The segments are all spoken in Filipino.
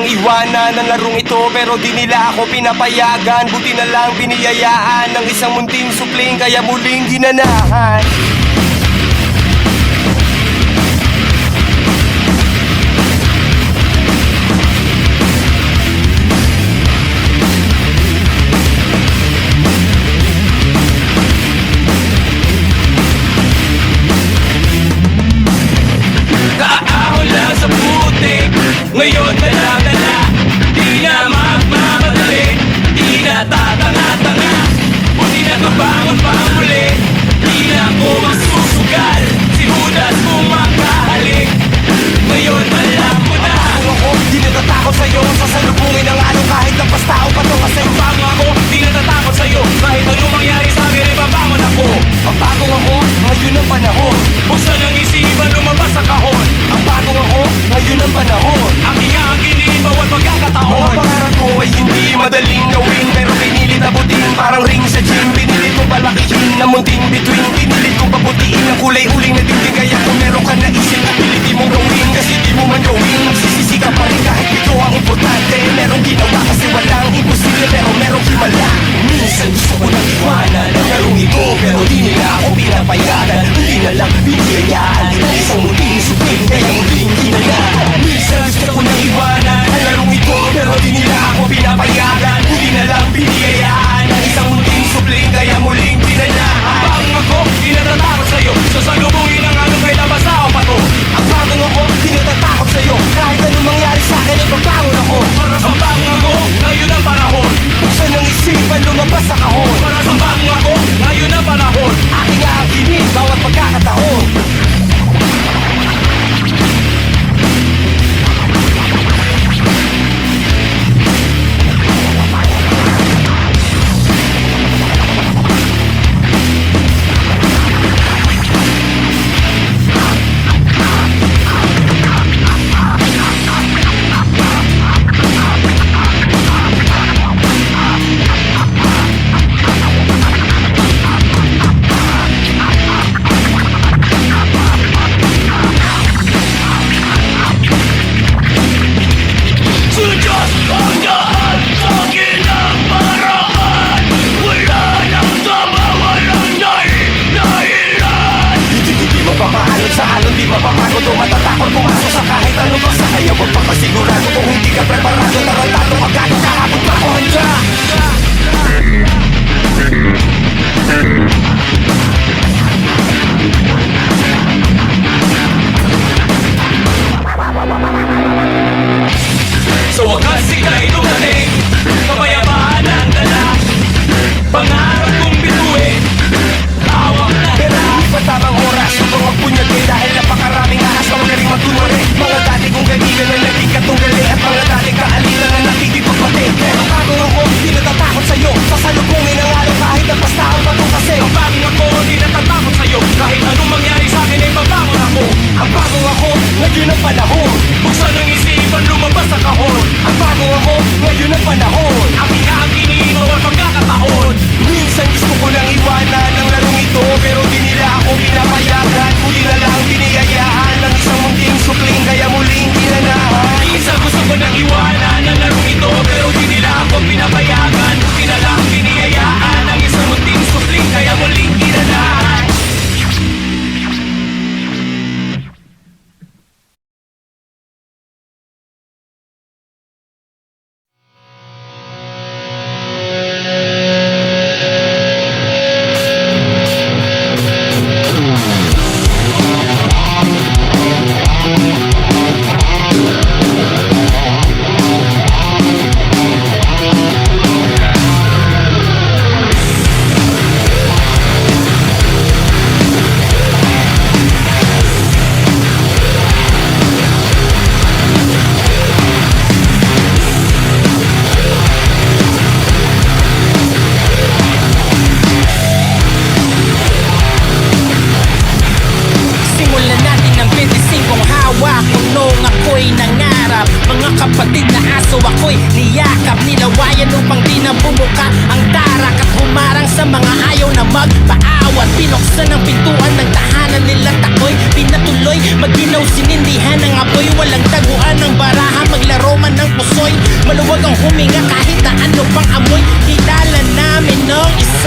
nang iwanan ang larong ito Pero di nila ako pinapayagan. Buti na lang biniyayaan Ng isang munting supling Kaya muling ginanahan. Ngayon na lang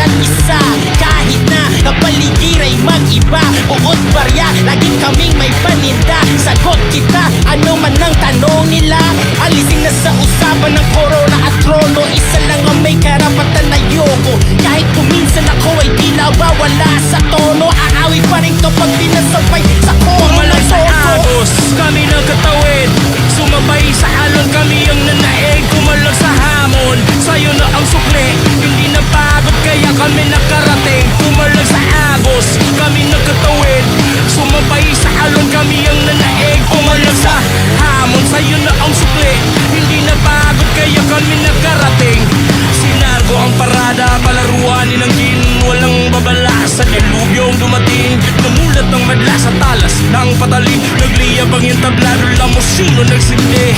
isa't isa Kahit na kapaligid ay mag-iba Uot barya, lagi kaming may paninda Sagot kita, ano man ang tanong nila Alisin na sa usapan ng corona at trono Isa lang ang may karapatan na yoko Kahit kuminsan ako ay di nawawala sa tono Aawi pa rin kapag pinasabay sa koro Pumalag sa agos, kami nagkatawid. Sumabay sa alon, kami ang nanaig Kumalag sa hamon, sa'yo na ang sukli Hindi na pagod, kaya kami nakarating. Pumalag sa agos, kami nagkatawid. Sumabay sa alon, kami ang nanaig. Kumalag sa hamon, sa'yo na ang sukli Hindi na pagod, kaya kami nakarating. Sinargo ang parada, palaruan ng gin. Walang babala sa dilubyong dumating. Namulat ng madla sa talas ng patalim. Nagliyab ang yung tablado lang mo sino nagsindi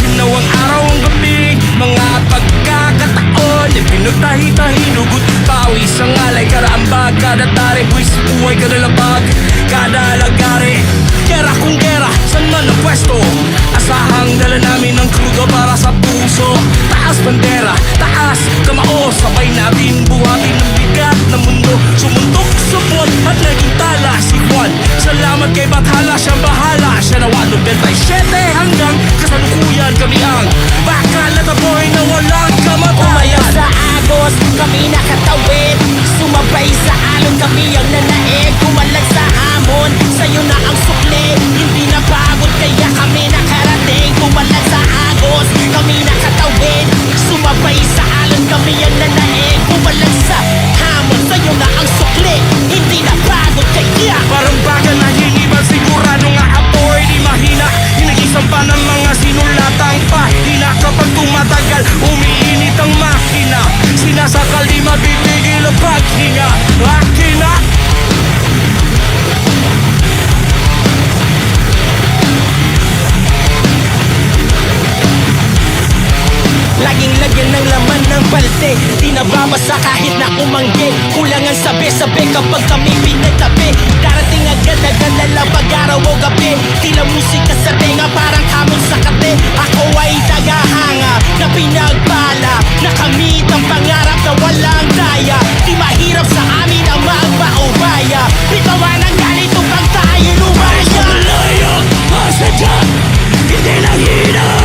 Ginaw ang pinagtahi-tahi Nugot pawis ang alay Karaambag Kada tari Buwis buhay kada labag Kada lagari Gera kung gera San man ang pwesto? Asahang dala namin ng krudo para sa puso. Taas bandera Taas kamao Sabay natin buhatin ng bigat na mundo. Sumuntok sa buwan At naging tala si Juan. Salamat kay Bathala Siyang bahala. Siya nawa noong 27 hanggang kasalukuyan kami ang Bakal at aboy na walang Umayaw kamatayan sa agos, kami nakatawid. Sumabay sa alon, kami ang nanaig Kumalag sa araw o gabi Tila musika sa tenga parang hamon sa kate Ako ay tagahanga na pinagpala Nakamit ang pangarap na walang daya Di mahirap sa amin ang magpaubaya Bitawan ang galit upang tayo lumaya. Malayo ang sadya Hindi lang hirap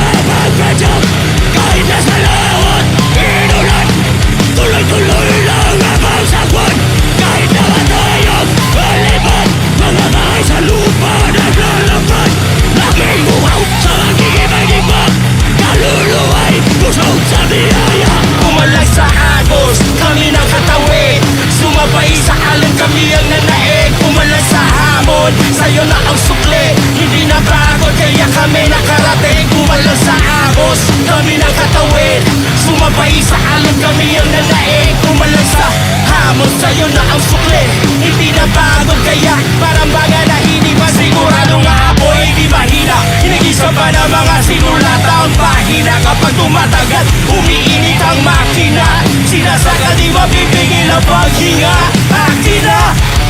Kumalay sa agos, kami ng katawid Sumabay sa alon, kami ang nanaig Kumalay sa hamon, sa'yo na ang sukli Hindi na bago, kaya kami nakarating Kumalay sa agos, kami ng katawid Sumabay sa alon, kami ang nanaig Kumalay sa hamon, sa'yo na ang sukli Hindi na bago, kaya parang baga na hindi pa Sigurado nga ako, hindi mahina. Hinagisa pa ng mga sinulat ang pahina. Kapag tumatagal, umiinit ang makina. Sinasaka di mapipigil ang paghinga. Akin na!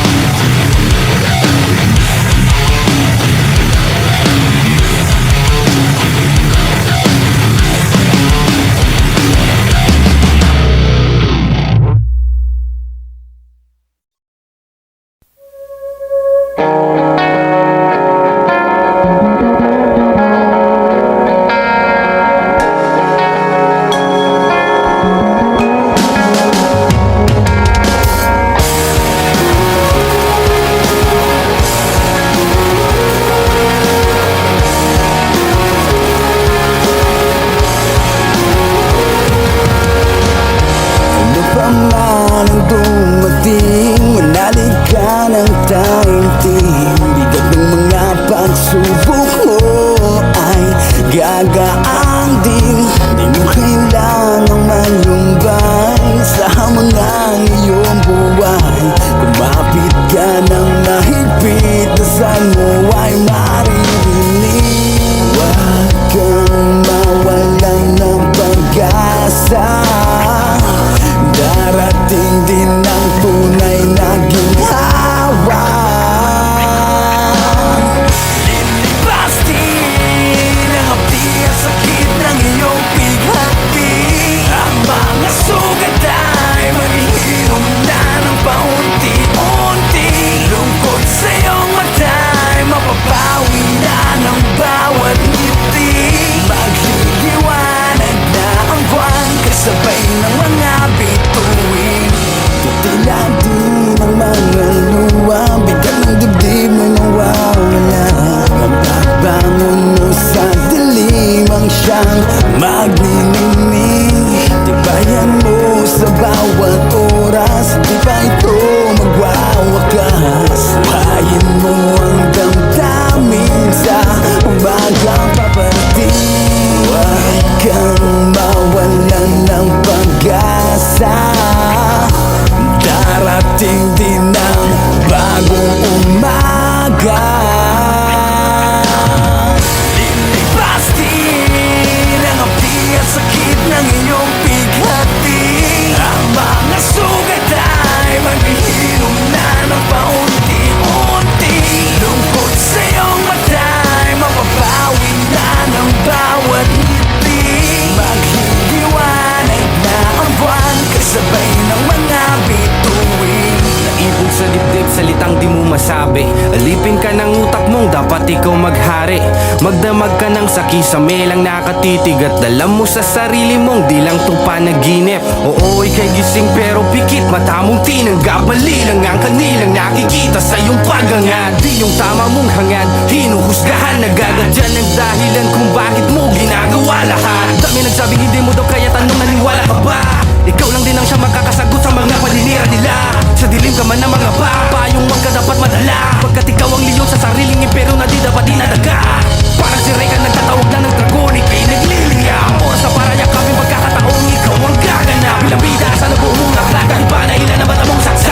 Salitang di mo masabi. Alipin ka ng utak mong dapat ikaw maghari. Magdamag ka ng sakisame lang nakatitig At alam mo sa sarili mong di lang to panaginip Oo, ikay gising pero pikit. Mata mong tinanggap Mali lang ang kanilang nakikita sa iyong paghangad Di yung tama mong hangad. Hinuhusgahan Nagagadyan ng dahilan kung bakit mo ginagawa lahat. Dami nagsabing hindi mo daw kaya tanong naniwala ka ba? Ikaw lang din ang siya makakasagot sa mga paninira nila. Sa dilim ka man ng mga ba Payong wag ka dapat madala. Pagkat ikaw ang leon sa sariling impero na di dapat dinadaga Parang si Rey ka nagtatawag na ng dragon Ika'y nagliliyam Oras na para yakapin pagkakataong ikaw ang gaganap. Bilang bida sa nabuong akla Kahit pa na ilan na mong saksak